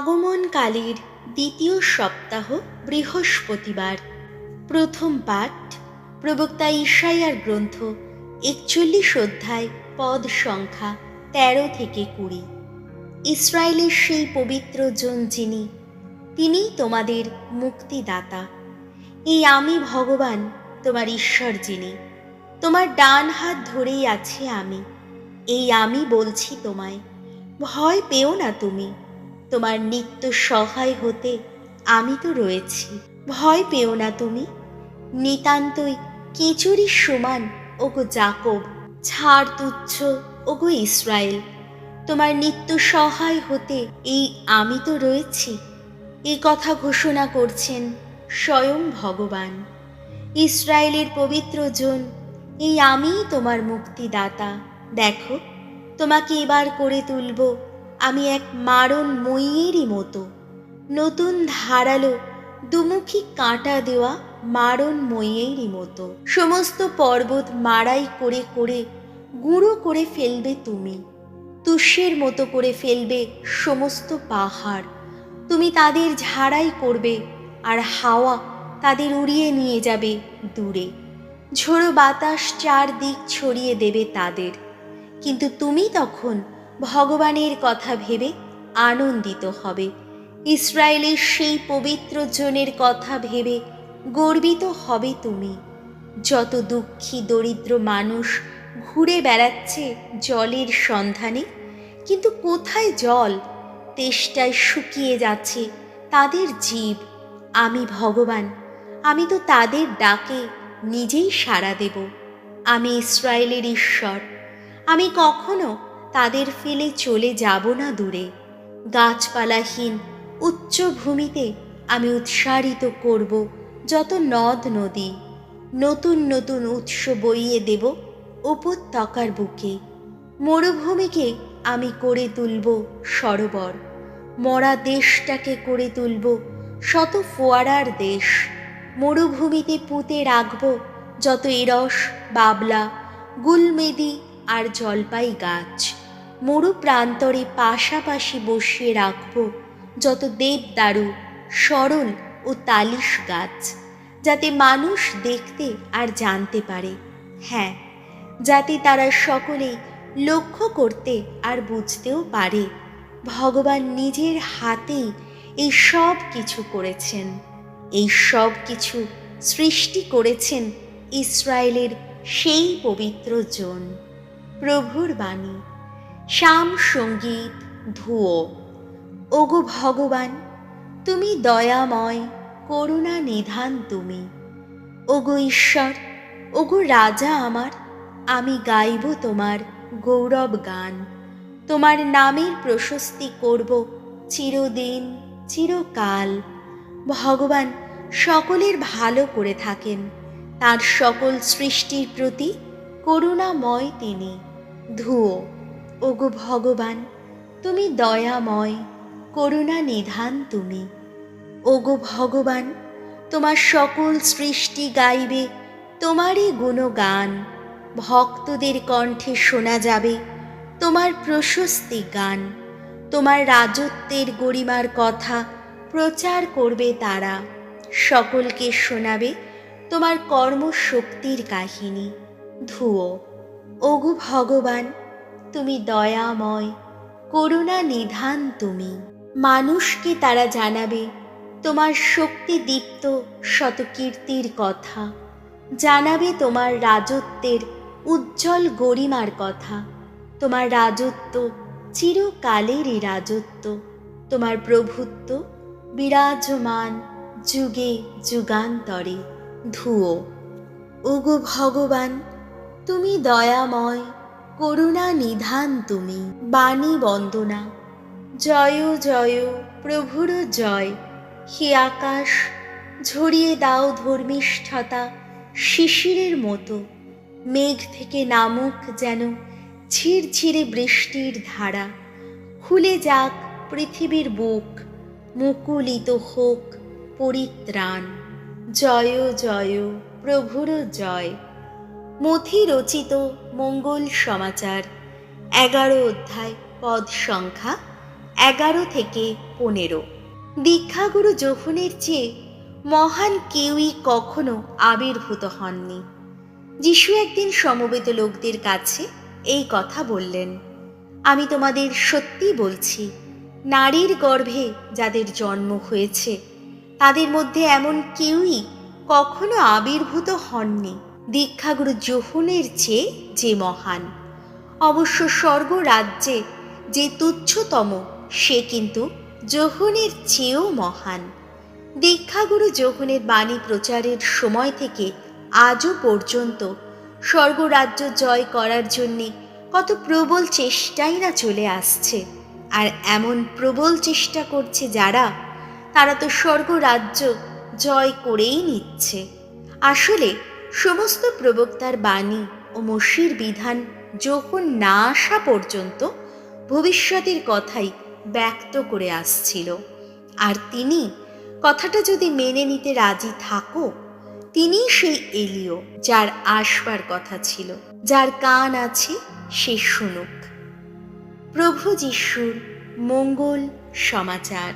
আগমনকালের দ্বিতীয় সপ্তাহ বৃহস্পতিবার। প্রথম পাঠ, প্রবক্তা ঈশাইয়ার গ্রন্থ, একচল্লিশ অধ্যায়, পদ সংখ্যা তেরো থেকে কুড়ি। ইসরায়েলের সেই পবিত্র জন যিনি, তিনিই তোমাদের মুক্তিদাতা। এই আমি ভগবান, তোমার ঈশ্বর যিনি। তোমার ডান হাত ধরেই আছি আমি। এই আমি বলছি তোমায়, ভয় পেও না তুমি। তোমার নিত্য সহায় হতে আমি তো রয়েছি। ভয় পেও না তুমি। নিতান্তই কেচুরির সমান ওগো জাকব, ছাড় তুচ্ছ ওগো ইসরায়েল। তোমার নিত্য সহায় হতে এই আমি তো রয়েছি। এই কথা ঘোষণা করছেন স্বয়ং ভগবান। ইসরায়েলের পবিত্র জন, এই আমিই তোমার মুক্তিদাতা। দেখো, তোমাকে এবার করে তুলব আমি এক মারণ মইয়েরই মতো। নতুন ধারালো, দুমুখী কাঁটা দেওয়া মারণ মইয়েরই মতো। সমস্ত পর্বত মারাই করে করে, গুঁড়ো করে ফেলবে তুমি। তুষের মতো করে ফেলবে সমস্ত পাহাড়। তুমি তাদের ঝাড়াই করবে আর হাওয়া তাদের উড়িয়ে নিয়ে যাবে দূরে। ঝোড়ো বাতাস চারদিক ছড়িয়ে দেবে তাদের। কিন্তু তুমি তখন ভগবানের কথা ভেবে আনন্দিত হবে। ইসরায়েলের সেই পবিত্র জনের কথা ভেবে গর্বিত হবে তুমি। যত দুঃখী দরিদ্র মানুষ ঘুরে বেড়াচ্ছে জলের সন্ধানে, কিন্তু কোথায় জল? তেষ্টায় শুকিয়ে যাচ্ছে তাদের জীব। আমি ভগবান, আমি তো তাদের ডাকে, নিজেই সাড়া দেব। আমি ইসরায়েলের ঈশ্বর, আমি কখনো তাদের ফেলে চলে যাব না দূরে। গাছপালাহীন উচ্চ ভূমিতে আমি উৎসারিত করব যত নদ নদী। নতুন নতুন উৎস বইয়ে দেব উপত্যকার বুকে। মরুভূমিকে আমি করে তুলব সরোবর। মরা দেশটাকে করে তুলব শত ফোয়ারার দেশ। মরুভূমিতে পুঁতে রাখব যত এরস বাবলা, গুলমেদি আর জলপাই গাছ মরু প্রান্তরে পাশাপাশি বসিয়ে রাখব যত দেবদারু সরল ও তালিশ গাছ, যাতে মানুষ দেখতে আর জানতে পারে। হ্যাঁ যাতে তারা সকলেই লক্ষ্য করতে আর বুঝতেও পারে। ভগবান নিজের হাতেই এই সব কিছু করেছেন। এই সব কিছু সৃষ্টি করেছেন ইসরায়েলের সেই পবিত্র জন। প্রভুর বাণী। শ্যাম সংগীত ধুয়ো ওগো ভগবান, তুমি দয়াময়, করুণা নিধান তুমি। ওগো ঈশ্বর, ওগো রাজা আমার, আমি গাইব তোমার গৌরব গান। তোমার নামের প্রশস্তি করব চিরদিন, চিরকাল। ভগবান, সকলের ভালো করে থাকেন। তার সকল সৃষ্টির প্রতি করুণাময় তিনি। ধুয়ো। ওগো ভগবান, তুমি দয়াময়, করুণা নিধান তুমি। ওগো ভগবান, তোমার সকল সৃষ্টি গাইবে, তোমারই গুণগান। ভক্তদের কণ্ঠে শোনা যাবে তোমার প্রশস্তি গান। তোমার রাজত্বের গরিমার কথা প্রচার করবে তারা। সকলকে শোনাবে তোমার কর্মশক্তির কাহিনী। ধুয়ো ওগু ভগবান তুমি দয়াময়, করুণা নিধান তুমি। মানুষকে তারা জানাবে, তোমার শক্তিদীপ্ত শতকীর্তির কথা। জানাবে তোমার রাজত্বের উজ্জ্বল গরিমার কথা। তোমার রাজত্ব চিরকালেরই রাজত্ব। তোমার প্রভুত্ব বিরাজমান যুগে যুগান্তরে। ধুয়ো ওগো ভগবান, তুমি দয়াময় করুণা নিধান তুমি, বাণী বন্দনা। জয় জয়, প্রভুর জয়। হে আকাশ, ঝরিয়ে দাও ধর্মিষ্ঠতা শিশিরের মতো। মেঘ থেকে নামুক যেন ঝিরঝিরে বৃষ্টির ধারা। খুলে যাক পৃথিবীর বুক, মুকুলিত হোক পরিত্রাণ। জয় জয়, প্রভুর জয়। মথি রচিত মঙ্গল সমাচার। এগারো অধ্যায়, পদ সংখ্যা এগারো থেকে পনেরো। দীক্ষাগুরু যোহনের চেয়ে মহান কেউই কখনো আবির্ভূত হননি। যিশু একদিন সমবেত লোকদের কাছে এই কথা বললেন, আমি তোমাদের সত্যি বলছি, নারীর গর্ভে যাদের জন্ম হয়েছে, তাদের মধ্যে এমন কেউই কখনো আবির্ভূত হননি। দীক্ষাগুরু যোহনের চেয়ে যে মহান। অবশ্য স্বর্গ রাজ্যে যে তুচ্ছতম, সে কিন্তু যোহনের চেয়েও মহান। দীক্ষাগুরু যোহনের বাণী প্রচারের সময় থেকে আজও পর্যন্ত স্বর্গরাজ্য জয় করার জন্যে কত প্রবল চেষ্টাই না চলে আসছে। আর এমন প্রবল চেষ্টা করছে যারা, তারা তো স্বর্গরাজ্য জয় করেই নিচ্ছে। আসলে সমস্ত প্রবক্তার বাণী ও মসির বিধান যখন না আসা পর্যন্ত ভবিষ্যতের কথাই ব্যক্ত করে আসছিল। আর তিনি কথাটা যদি মেনে নিতে রাজি থাকো তিনি সেই এলিও যার আসবার কথা ছিল, যার কান আছে সে শুনুক। প্রভু যিশুর মঙ্গল সমাচার।